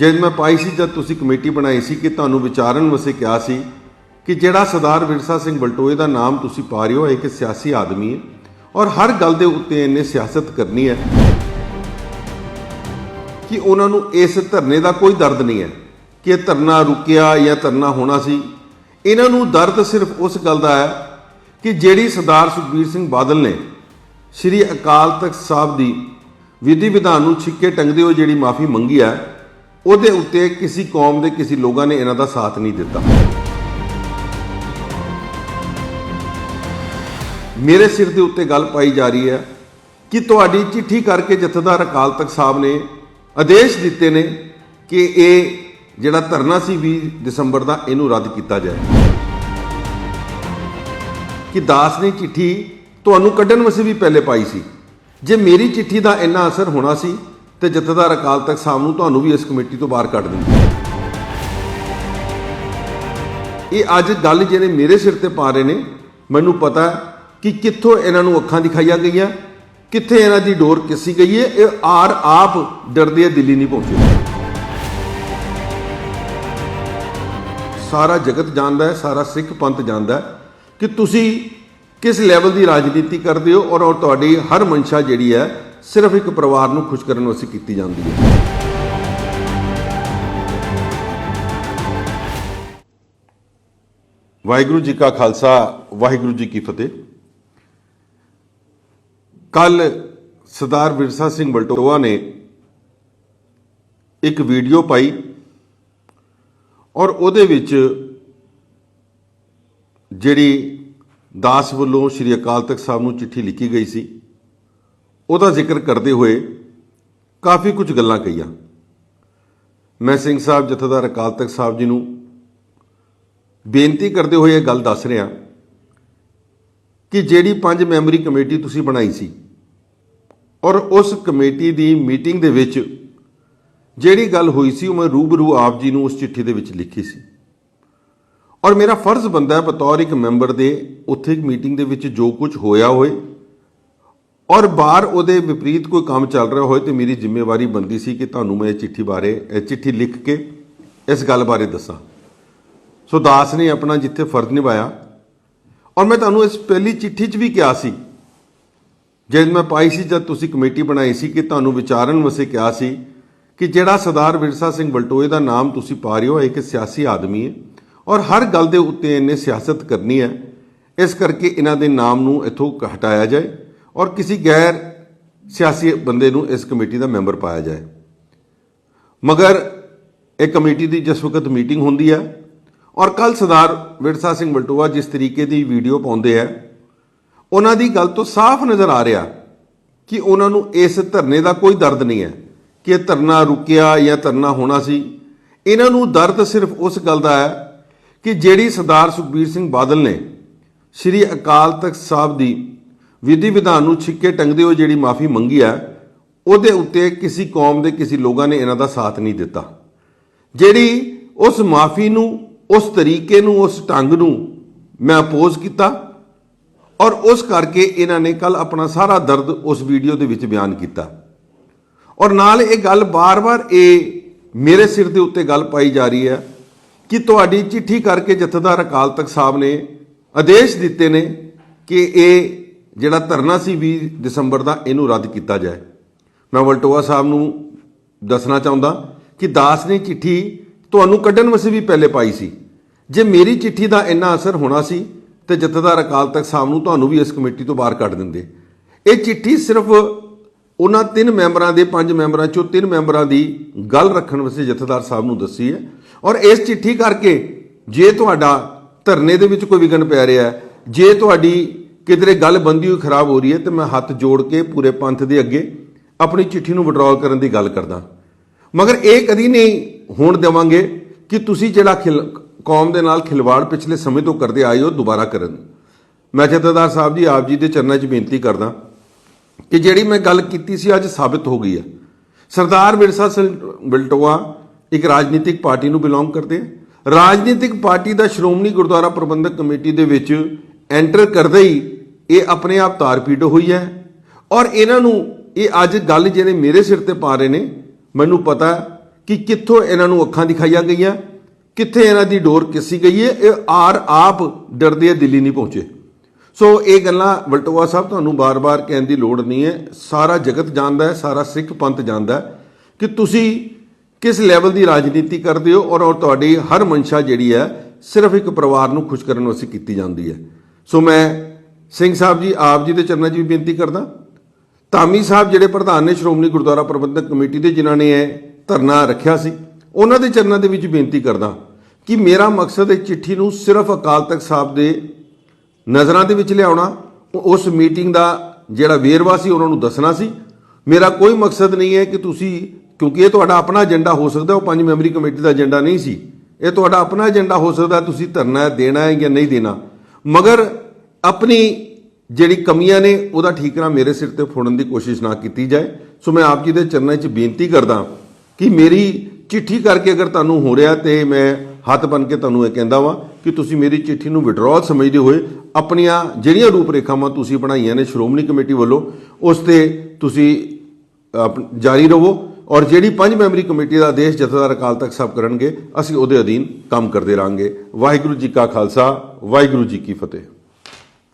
ਜਦ ਮੈਂ ਪਾਈ ਸੀ, ਜਦ ਤੁਸੀਂ ਕਮੇਟੀ ਬਣਾਈ ਸੀ ਕਿ ਤੁਹਾਨੂੰ ਵਿਚਾਰਨ ਵਸੇ ਕਿਹਾ ਸੀ ਕਿ ਜਿਹੜਾ ਸਰਦਾਰ ਵਿਰਸਾ ਸਿੰਘ ਬਲਟੋਏ ਦਾ ਨਾਮ ਤੁਸੀਂ ਪਾ ਰਹੇ ਹੋ ਇੱਕ ਸਿਆਸੀ ਆਦਮੀ ਹੈ ਔਰ ਹਰ ਗੱਲ ਦੇ ਉੱਤੇ ਇਹਨੇ ਸਿਆਸਤ ਕਰਨੀ ਹੈ ਕਿ ਉਹਨਾਂ ਨੂੰ ਇਸ ਧਰਨੇ ਦਾ ਕੋਈ ਦਰਦ ਨਹੀਂ ਹੈ ਕਿ ਧਰਨਾ ਰੁਕਿਆ ਜਾਂ ਧਰਨਾ ਹੋਣਾ ਸੀ। ਇਹਨਾਂ ਨੂੰ ਦਰਦ ਸਿਰਫ ਉਸ ਗੱਲ ਦਾ ਹੈ ਕਿ ਜਿਹੜੀ ਸਰਦਾਰ ਸੁਖਬੀਰ ਸਿੰਘ ਬਾਦਲ ਨੇ ਸ੍ਰੀ ਅਕਾਲ ਤਖਤ ਸਾਹਿਬ ਦੀ ਵਿਧੀ ਵਿਧਾਨ ਨੂੰ ਛਿੱਕੇ ਟੰਗਦੇ ਹੋਏ ਜਿਹੜੀ ਮਾਫੀ ਮੰਗੀ ਹੈ ਉਹਦੇ ਉੱਤੇ ਕਿਸੇ ਕੌਮ ਦੇ, ਕਿਸੇ ਲੋਕਾਂ ਨੇ ਇਹਨਾਂ ਦਾ ਸਾਥ ਨਹੀਂ ਦਿੱਤਾ। ਮੇਰੇ ਸਿਰ ਦੇ ਉੱਤੇ ਗੱਲ ਪਾਈ ਜਾ ਰਹੀ ਹੈ ਕਿ ਤੁਹਾਡੀ ਚਿੱਠੀ ਕਰਕੇ ਜਥੇਦਾਰ ਅਕਾਲ ਤਖਤ ਸਾਹਿਬ ਨੇ ਆਦੇਸ਼ ਦਿੱਤੇ ਨੇ ਕਿ ਇਹ ਜਿਹੜਾ ਧਰਨਾ ਸੀ 20 ਦਸੰਬਰ ਦਾ, ਇਹਨੂੰ ਰੱਦ ਕੀਤਾ ਜਾਏ। ਕਿ ਦਾਸ ਨੇ ਚਿੱਠੀ ਤੁਹਾਨੂੰ ਕੱਢਣ ਵਸੇ ਵੀ ਪਹਿਲੇ ਪਾਈ ਸੀ। ਜੇ ਮੇਰੀ ਚਿੱਠੀ ਦਾ ਇੰਨਾ ਅਸਰ ਹੋਣਾ ਸੀ ਤੇ ਜਥੇਦਾਰ ਅਕਾਲ ਤਖਤ ਸਾਹਿਬ ਨੂੰ ਤੁਹਾਨੂੰ ਵੀ ਇਸ ਕਮੇਟੀ ਤੋਂ ਬਾਹਰ ਕੱਢ ਦਿੰਦੇ ਇਹ ਅੱਜ ਗੱਲ ਜਿਹੜੇ ਮੇਰੇ ਸਿਰ ਤੇ ਪਾ ਰਹੇ ਨੇ, ਮੈਨੂੰ ਪਤਾ ਕਿ ਕਿੱਥੋਂ ਇਹਨਾਂ ਨੂੰ ਅੱਖਾਂ ਦਿਖਾਈਆਂ ਗਈਆਂ, ਕਿੱਥੇ ਇਹਨਾਂ ਦੀ ਡੋਰ ਕਿਸੀ ਗਈ ਹੈ, ਇਹ ਆਰ ਆਪ ਡਰਦੇ ਆ ਦਿੱਲੀ ਨਹੀਂ ਪਹੁੰਚੇ। ਸਾਰਾ ਜਗਤ ਜਾਣਦਾ ਹੈ, ਸਾਰਾ ਸਿੱਖ ਪੰਥ ਜਾਣਦਾ ਹੈ ਕਿ ਤੁਸੀਂ ਕਿਸ ਲੈਵਲ ਦੀ ਰਾਜਨੀਤੀ ਕਰਦੇ ਹੋ ਔਰ ਔਰ ਤੁਹਾਡੀ ਹਰ ਮਨਸ਼ਾ ਜਿਹੜੀ ਹੈ ਸਿਰਫ ਇੱਕ ਪਰਿਵਾਰ ਨੂੰ ਖੁਸ਼ ਕਰਨ ਵਾਸਤੇ ਕੀਤੀ ਜਾਂਦੀ ਹੈ। ਵਾਹਿਗੁਰੂ ਜੀ ਕਾ ਖਾਲਸਾ, ਵਾਹਿਗੁਰੂ ਜੀ ਕੀ ਫਤਿਹ। ਕੱਲ ਸਰਦਾਰ ਵਿਰਸਾ ਸਿੰਘ ਬਲਟੋਆ ਨੇ ਇੱਕ ਵੀਡੀਓ ਪਾਈ ਔਰ ਉਹਦੇ ਵਿੱਚ ਜਿਹੜੀ ਦਾਸ ਵੱਲੋਂ ਸ੍ਰੀ ਅਕਾਲ ਤਖਤ ਸਾਹਿਬ ਨੂੰ ਚਿੱਠੀ ਲਿਖੀ ਗਈ ਸੀ। ਉਹਦਾ ਜ਼ਿਕਰ ਕਰਦੇ ਹੋਏ ਕਾਫੀ ਕੁਝ ਗੱਲਾਂ ਕਹੀਆਂ। ਮੈਂ ਸਿੰਘ ਸਾਹਿਬ ਜਥੇਦਾਰ ਅਕਾਲ ਤਖਤ ਸਾਹਿਬ ਜੀ ਨੂੰ ਬੇਨਤੀ ਕਰਦੇ ਹੋਏ ਇਹ ਗੱਲ ਦੱਸ ਰਿਹਾ ਕਿ ਜਿਹੜੀ ਪੰਜ ਮੈਂਬਰੀ ਕਮੇਟੀ ਤੁਸੀਂ ਬਣਾਈ ਸੀ ਔਰ ਉਸ ਕਮੇਟੀ ਦੀ ਮੀਟਿੰਗ ਦੇ ਵਿੱਚ ਜਿਹੜੀ ਗੱਲ ਹੋਈ ਸੀ ਉਹ ਮੈਂ ਰੂਬਰੂ ਆਪ ਜੀ ਨੂੰ ਉਸ ਚਿੱਠੀ ਦੇ ਵਿੱਚ ਲਿਖੀ ਸੀ। ਔਰ ਮੇਰਾ ਫਰਜ਼ ਬੰਦਾ ਹੈ ਬਤੌਰ ਇੱਕ ਮੈਂਬਰ ਦੇ ਉੱਥੇ ਮੀਟਿੰਗ ਦੇ ਵਿੱਚ ਜੋ ਕੁਝ ਹੋਇਆ ਹੋਏ ਔਰ ਬਾਹਰ ਉਹਦੇ ਵਿਪਰੀਤ ਕੋਈ ਕੰਮ ਚੱਲ ਰਿਹਾ ਹੋਏ ਤੇ ਮੇਰੀ ਜ਼ਿੰਮੇਵਾਰੀ ਬੰਦੀ ਸੀ ਕਿ ਤੁਹਾਨੂੰ ਮੈਂ ਇਹ ਚਿੱਠੀ ਬਾਰੇ, ਇਹ ਚਿੱਠੀ ਲਿਖ ਕੇ ਇਸ ਗੱਲ ਬਾਰੇ ਦੱਸਾਂ। ਸੋ ਦਾਸ ਨੇ ਆਪਣਾ ਜਿੱਥੇ ਫਰਜ਼ ਨਿਭਾਇਆ। ਔਰ ਮੈਂ ਤੁਹਾਨੂੰ ਇਸ ਪਹਿਲੀ ਚਿੱਠੀ 'ਚ ਵੀ ਕਿਹਾ ਸੀ। ਜਦ ਮੈਂ ਪਾਈ ਸੀ ਜਦ ਤੁਸੀਂ ਕਮੇਟੀ ਬਣਾਈ ਸੀ ਕਿ ਤੁਹਾਨੂੰ ਵਿਚਾਰਨ ਵਸੇ ਕਿਹਾ ਸੀ ਕਿ ਜਿਹੜਾ ਸਰਦਾਰ ਵਿਰਸਾ ਸਿੰਘ ਬਲਟੋਏ ਦਾ ਨਾਮ ਤੁਸੀਂ ਪਾ ਰਹੇ ਹੋ ਇੱਕ ਸਿਆਸੀ ਆਦਮੀ ਹੈ ਔਰ ਹਰ ਗੱਲ ਦੇ ਉੱਤੇ ਇਹਨੇ ਸਿਆਸਤ ਕਰਨੀ ਹੈ। ਇਸ ਕਰਕੇ ਇਹਨਾਂ ਦੇ ਨਾਮ ਨੂੰ ਇੱਥੋਂ ਹਟਾਇਆ ਜਾਏ। ਔਰ ਕਿਸੇ ਗੈਰ ਸਿਆਸੀ ਬੰਦੇ ਨੂੰ ਇਸ ਕਮੇਟੀ ਦਾ ਮੈਂਬਰ ਪਾਇਆ ਜਾਏ। ਮਗਰ ਇਹ ਕਮੇਟੀ ਦੀ ਜਿਸ ਵਕਤ ਮੀਟਿੰਗ ਹੁੰਦੀ ਹੈ ਔਰ ਕੱਲ ਸਰਦਾਰ ਵਿਰਸਾ ਸਿੰਘ ਬਲਟੋਆ ਜਿਸ ਤਰੀਕੇ ਦੀ ਵੀਡੀਓ ਪਾਉਂਦੇ ਆ, ਉਹਨਾਂ ਦੀ ਗੱਲ ਤੋਂ ਸਾਫ਼ ਨਜ਼ਰ ਆ ਰਿਹਾ ਕਿ ਉਹਨਾਂ ਨੂੰ ਇਸ ਧਰਨੇ ਦਾ ਕੋਈ ਦਰਦ ਨਹੀਂ ਹੈ ਕਿ ਇਹ ਧਰਨਾ ਰੁਕਿਆ ਜਾਂ ਧਰਨਾ ਹੋਣਾ ਸੀ। ਇਹਨਾਂ ਨੂੰ ਦਰਦ ਸਿਰਫ ਉਸ ਗੱਲ ਦਾ ਹੈ ਕਿ ਜਿਹੜੀ ਸਰਦਾਰ ਸੁਖਬੀਰ ਸਿੰਘ ਬਾਦਲ ਨੇ ਸ੍ਰੀ ਅਕਾਲ ਤਖਤ ਸਾਹਿਬ ਦੀ ਵਿਧੀ ਵਿਧਾਨ ਨੂੰ ਛਿੱਕੇ ਟੰਗਦੇ ਹੋਏ ਜਿਹੜੀ ਮਾਫੀ ਮੰਗੀ ਹੈ ਉਹਦੇ ਉੱਤੇ ਕਿਸੇ ਕੌਮ ਦੇ ਕਿਸੇ ਲੋਕਾਂ ਨੇ ਇਹਨਾਂ ਦਾ ਸਾਥ ਨਹੀਂ ਦਿੱਤਾ। ਜਿਹੜੀ ਉਸ ਮਾਫੀ ਨੂੰ, ਉਸ ਤਰੀਕੇ ਨੂੰ, ਉਸ ਢੰਗ ਨੂੰ ਮੈਂ ਅਪੋਜ਼ ਕੀਤਾ ਔਰ ਉਸ ਕਰਕੇ ਇਹਨਾਂ ਨੇ ਕੱਲ ਆਪਣਾ ਸਾਰਾ ਦਰਦ ਉਸ ਵੀਡੀਓ ਦੇ ਵਿੱਚ ਬਿਆਨ ਕੀਤਾ। ਔਰ ਨਾਲ ਇਹ ਗੱਲ ਬਾਰ-ਬਾਰ ਇਹ ਮੇਰੇ ਸਿਰ ਦੇ ਉੱਤੇ ਗੱਲ ਪਾਈ ਜਾ ਰਹੀ ਹੈ ਕਿ ਤੁਹਾਡੀ ਚਿੱਠੀ ਕਰਕੇ ਜਥੇਦਾਰ ਅਕਾਲ ਤਖਤ ਸਾਹਿਬ ਨੇ ਆਦੇਸ਼ ਦਿੱਤੇ ਨੇ ਕਿ ਇਹ ਜਿਹੜਾ ਧਰਨਾ ਸੀ 20 ਦਸੰਬਰ ਦਾ, ਇਹਨੂੰ ਰੱਦ ਕੀਤਾ ਜਾਏ। ਮੈਂ ਵਲਟੋਆ ਸਾਹਿਬ ਨੂੰ ਦੱਸਣਾ ਚਾਹੁੰਦਾ ਕਿ ਦਾਸ ਨੇ ਚਿੱਠੀ ਤੁਹਾਨੂੰ ਕੱਢਣ ਵਾਸਤੇ ਵੀ ਪਹਿਲੇ ਪਾਈ ਸੀ। ਜੇ ਮੇਰੀ ਚਿੱਠੀ ਦਾ ਇੰਨਾ ਅਸਰ ਹੋਣਾ ਸੀ, ਤੇ ਜਥੇਦਾਰ ਅਕਾਲ ਤਖਤ ਸਾਹਿਬ ਨੂੰ ਤੁਹਾਨੂੰ ਵੀ ਇਸ ਕਮੇਟੀ ਤੋਂ ਬਾਹਰ ਕੱਢ ਦਿੰਦੇ। ਇਹ ਚਿੱਠੀ ਸਿਰਫ ਉਹਨਾਂ ਤਿੰਨ ਮੈਂਬਰਾਂ ਦੇ, ਪੰਜ ਮੈਂਬਰਾਂ ਚੋਂ ਤਿੰਨ ਮੈਂਬਰਾਂ ਦੀ ਗੱਲ ਰੱਖਣ ਵਾਸਤੇ ਜਥੇਦਾਰ ਸਾਹਿਬ ਨੂੰ ਦੱਸੀ ਹੈ। ਔਰ ਇਸ ਚਿੱਠੀ ਕਰਕੇ ਜੇ ਤੁਹਾਡਾ ਧਰਨੇ ਦੇ ਵਿੱਚ ਕੋਈ ਵਿਗਨ ਪੈ ਰਿਹਾ ਹੈ, ਜੇ ਤੁਹਾਡੀ ਕਿਧਰੇ ਗੱਲ ਬੰਦੀ ਹੋਈ, ਖਰਾਬ ਹੋ ਰਹੀ ਹੈ ਤੇ ਮੈਂ ਹੱਥ ਜੋੜ ਕੇ ਪੂਰੇ ਪੰਥ ਦੇ ਅੱਗੇ ਆਪਣੀ ਚਿੱਠੀ ਨੂੰ ਵਿਡਰਾਅ ਕਰਨ ਦੀ ਗੱਲ ਕਰਦਾ। ਮਗਰ ਇਹ ਕਦੀ ਨਹੀਂ ਹੋਣ ਦੇਵਾਂਗੇ ਕਿ ਤੁਸੀਂ ਜਿਹੜਾ ਖਿਲ, ਕੌਮ ਦੇ ਨਾਲ ਖਿਲਵਾੜ ਪਿਛਲੇ ਸਮੇਂ ਤੋਂ ਕਰਦੇ ਆਏ ਹੋ, ਦੁਬਾਰਾ ਕਰਨ। ਮੈਂ ਜਥੇਦਾਰ ਸਾਹਿਬ ਜੀ, ਆਪ ਜੀ ਦੇ ਚਰਨਾਂ 'ਚ ਬੇਨਤੀ ਕਰਦਾ ਕਿ ਜਿਹੜੀ ਮੈਂ ਗੱਲ ਕੀਤੀ ਸੀ, ਅੱਜ ਸਾਬਿਤ ਹੋ ਗਈ ਹੈ। ਸਰਦਾਰ ਵਿਰਸਾ ਸਿੰਘ ਬਲਟੋਆ ਇੱਕ ਰਾਜਨੀਤਿਕ ਪਾਰਟੀ ਨੂੰ ਬਿਲੋਂਗ ਕਰਦੇ ਆ। ਰਾਜਨੀਤਿਕ ਪਾਰਟੀ ਦਾ ਸ਼੍ਰੋਮਣੀ ਗੁਰਦੁਆਰਾ ਪ੍ਰਬੰਧਕ ਕਮੇਟੀ ਦੇ ਵਿੱਚ ਐਂਟਰ ਕਰਦੇ ਹੀ ਇਹ ਆਪਣੇ ਆਪ ਤਾਰਪੀੜ ਹੋਈ ਹੈ। ਔਰ ਇਹਨਾਂ ਨੂੰ ਇਹ ਅੱਜ ਗੱਲ ਜਿਹੜੇ ਮੇਰੇ ਸਿਰ ਤੇ ਪਾ ਰਹੇ ਨੇ, ਮੈਨੂੰ ਪਤਾ ਕਿ ਕਿੱਥੋਂ ਇਹਨਾਂ ਨੂੰ ਅੱਖਾਂ ਦਿਖਾਈਆਂ ਗਈਆਂ, ਕਿੱਥੇ ਇਹਨਾਂ ਦੀ ਡੋਰ ਕਿਸੀ ਗਈ ਹੈ, ਇਹ ਆਰ ਆਪ ਡਰਦੇ ਦਿੱਲੀ ਨਹੀਂ ਪਹੁੰਚੇ। ਸੋ ਇਹ ਗੱਲਾਂ ਵਲਟੋਆ ਸਾਹਿਬ ਤੁਹਾਨੂੰ ਬਾਰ-ਬਾਰ ਕਹਿਣ ਦੀ ਲੋੜ ਨਹੀਂ ਹੈ। ਸਾਰਾ ਜਗਤ ਜਾਣਦਾ ਹੈ, ਸਾਰਾ ਸਿੱਖ ਪੰਥ ਜਾਣਦਾ ਹੈ ਕਿ ਤੁਸੀਂ ਕਿਸ ਲੈਵਲ ਦੀ ਰਾਜਨੀਤੀ ਕਰਦੇ ਹੋ ਔਰ ਔਰ ਤੁਹਾਡੀ ਹਰ ਮਨਸ਼ਾ ਜਿਹੜੀ ਹੈ ਸਿਰਫ ਇੱਕ ਪਰਿਵਾਰ ਨੂੰ ਖੁਸ਼ ਕਰਨ ਵਾਸਤੇ ਕੀਤੀ ਜਾਂਦੀ ਹੈ। ਸੋ ਮੈਂ ਸਿੰਘ ਸਾਹਿਬ ਜੀ, ਆਪ ਜੀ ਦੇ ਚਰਨਾਂ 'ਚ ਵੀ ਬੇਨਤੀ ਕਰਦਾ। ਧਾਮੀ ਸਾਹਿਬ ਜਿਹੜੇ ਪ੍ਰਧਾਨ ਨੇ ਸ਼੍ਰੋਮਣੀ ਗੁਰਦੁਆਰਾ ਪ੍ਰਬੰਧਕ ਕਮੇਟੀ ਦੇ, ਜਿਨ੍ਹਾਂ ਨੇ ਇਹ ਧਰਨਾ ਰੱਖਿਆ ਸੀ, ਉਹਨਾਂ ਦੇ ਚਰਨਾਂ ਦੇ ਵਿੱਚ ਬੇਨਤੀ ਕਰਦਾ ਕਿ ਮੇਰਾ ਮਕਸਦ ਇਹ ਚਿੱਠੀ ਨੂੰ ਸਿਰਫ ਅਕਾਲ ਤਖਤ ਸਾਹਿਬ ਦੇ ਨਜ਼ਰਾਂ ਦੇ ਵਿੱਚ ਲਿਆਉਣਾ, ਉਸ ਮੀਟਿੰਗ ਦਾ ਜਿਹੜਾ ਵੇਰਵਾ ਸੀ, ਉਹਨਾਂ ਨੂੰ ਦੱਸਣਾ ਸੀ। ਮੇਰਾ ਕੋਈ ਮਕਸਦ ਨਹੀਂ ਹੈ ਕਿ ਤੁਸੀਂ, ਕਿਉਂਕਿ ਇਹ ਤੁਹਾਡਾ ਆਪਣਾ ਏਜੰਡਾ ਹੋ ਸਕਦਾ, ਉਹ ਪੰਜ ਮੈਂਬਰੀ ਕਮੇਟੀ ਦਾ ਏਜੰਡਾ ਨਹੀਂ ਸੀ। ਇਹ ਤੁਹਾਡਾ ਆਪਣਾ ਏਜੰਡਾ ਹੋ ਸਕਦਾ, ਤੁਸੀਂ ਧਰਨਾ ਦੇਣਾ ਹੈ ਜਾਂ ਨਹੀਂ ਦੇਣਾ। ਮਗਰ ਆਪਣੀ ਜਿਹੜੀ ਕਮੀਆਂ ਨੇ, ਉਹਦਾ ਠੀਕਰਾ ਮੇਰੇ ਸਿਰ ਤੇ ਫੋੜਨ ਦੀ ਕੋਸ਼ਿਸ਼ ਨਾ ਕੀਤੀ ਜਾਏ। ਸੋ ਮੈਂ ਆਪ ਜੀ ਦੇ ਚਰਨਾਂ 'ਚ ਬੇਨਤੀ ਕਰਦਾ ਕਿ ਮੇਰੀ ਚਿੱਠੀ ਕਰਕੇ ਅਗਰ ਤੁਹਾਨੂੰ ਹੋ ਰਿਹਾ ਤੇ ਮੈਂ ਹੱਥ ਬਨ ਕੇ ਤੁਹਾਨੂੰ ਇਹ ਕਹਿੰਦਾ ਵਾਂ ਕਿ ਤੁਸੀਂ ਮੇਰੀ ਚਿੱਠੀ ਨੂੰ ਵਿਡਰਾਅਲ ਸਮਝਦੇ ਹੋਏ ਆਪਣੀਆਂ ਜਿਹੜੀਆਂ ਰੂਪਰੇਖਾਵਾਂ ਤੁਸੀਂ ਬਣਾਈਆਂ ਨੇ ਸ਼੍ਰੋਮਣੀ ਕਮੇਟੀ ਵੱਲੋਂ, ਉਸ ਤੇ ਤੁਸੀਂ ਆਪ- ਜਾਰੀ ਰਹੋ ਔਰ ਜਿਹੜੀ ਪੰਜ ਮੈਂਬਰੀ ਕਮੇਟੀ ਦਾ ਆਦੇਸ਼ ਜਥੇਦਾਰ ਅਕਾਲ ਤਖਤ ਸਾਹਿਬ ਕਰਨਗੇ, ਅਸੀਂ ਉਹਦੇ ਅਧੀਨ ਕੰਮ ਕਰਦੇ ਰਹਾਂਗੇ। ਵਾਹਿਗੁਰੂ ਜੀ ਕਾ ਖਾਲਸਾ, ਵਾਹਿਗੁਰੂ ਜੀ ਕੀ ਫਤਿਹ।